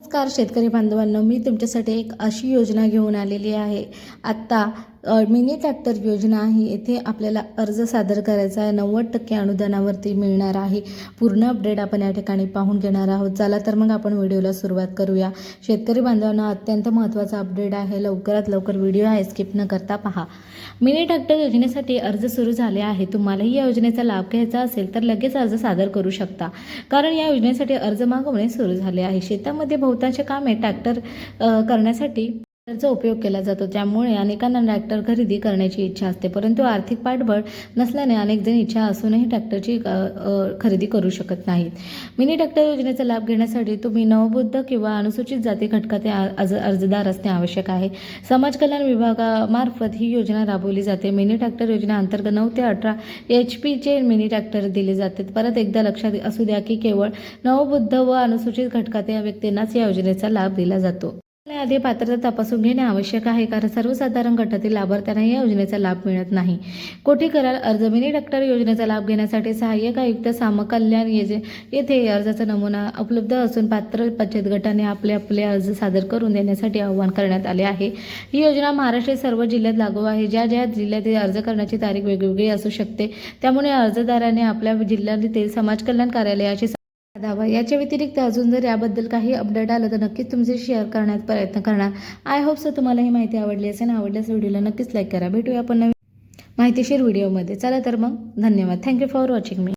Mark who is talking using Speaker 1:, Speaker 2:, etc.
Speaker 1: नमस्कार शेतकरी बांधवांनो मी तुमच्यासाठी एक अशी योजना घेऊन आलेली आहे. आत्ता मिनी ट्रॅक्टर योजना आहे येथे आपल्याला अर्ज सादर करायचा आहे. नव्वद टक्के अनुदानावरती मिळणार आहे. पूर्ण अपडेट आपण या ठिकाणी पाहून घेणार आहोत. चला तर मग आपण व्हिडिओला सुरुवात करूया. शेतकरी बांधवांना अत्यंत महत्त्वाचा अपडेट आहे. लवकरात लवकर व्हिडिओ आहे. स्किप न करता पहा. मिनी ट्रॅक्टर योजनेसाठी अर्ज सुरू झाले आहे. तुम्हालाही या योजनेचा लाभ घ्यायचा असेल तर लगेच अर्ज सादर करू शकता. कारण या योजनेसाठी अर्ज मागवणे सुरू झाले आहे. शेतामध्ये बहुतांश कामे ट्रॅक्टर करण्यासाठी ट्रॅक्टरचा उपयोग केला जातो. त्यामुळे अनेकांना ट्रॅक्टर खरेदी करण्याची इच्छा असते परंतु आर्थिक पाठबळ नसल्याने अनेक जण इच्छा असूनही ट्रॅक्टरची खरेदी करू शकत नाहीत. मिनी ट्रॅक्टर योजनेचा लाभ घेण्यासाठी तुम्ही नवबुद्ध किंवा अनुसूचित जाती घटकाचे अर्ज अर्जदार असणे आवश्यक आहे. समाज कल्याण विभागामार्फत ही योजना राबवली जाते. मिनी ट्रॅक्टर योजना अंतर्गत नऊ ते अठरा एच पीचे मिनी ट्रॅक्टर दिले जातात. परत एकदा लक्षात असू द्या की केवळ नवबुद्ध व अनुसूचित घटकातील व्यक्तींनाच या योजनेचा लाभ दिला जातो. आधी पात्रता तपासून घेणे आवश्यक आहे कारण सर्वसाधारण गटातील लाभार्थ्यांना या योजनेचा लाभ मिळत नाही. कोठी करार अर्ज मिनी डॉक्टर योजनेचा लाभ घेण्यासाठी सहाय्यक आयुक्त सामकल्याण येजे येथे अर्जाचा नमुना उपलब्ध असून पात्र बचत गटाने आपले आपले अर्ज सादर करून देण्यासाठी आवाहन करण्यात आले आहे. ही योजना महाराष्ट्र सर्व जिल्ह्यात लागू आहे. ज्या ज्या जिल्ह्यातील अर्ज करण्याची तारीख वेगवेगळी असू शकते त्यामुळे अर्जदाराने आपल्या जिल्ह्यातील समाज कल्याण कार्यालयाची साधावा याच्या व्यतिरिक्त अजून जर याबद्दल काही अपडेट आलं तर नक्कीच तुमचे शेअर करण्यात प्रयत्न करणार. आय होप सर तुम्हाला ही माहिती आवडली असेल. आवडल्यास व्हिडिओला नक्कीच लाईक करा. भेटूया आपण नवीन माहितीशीर व्हिडिओमध्ये. चला तर मग धन्यवाद. Thank you for watching me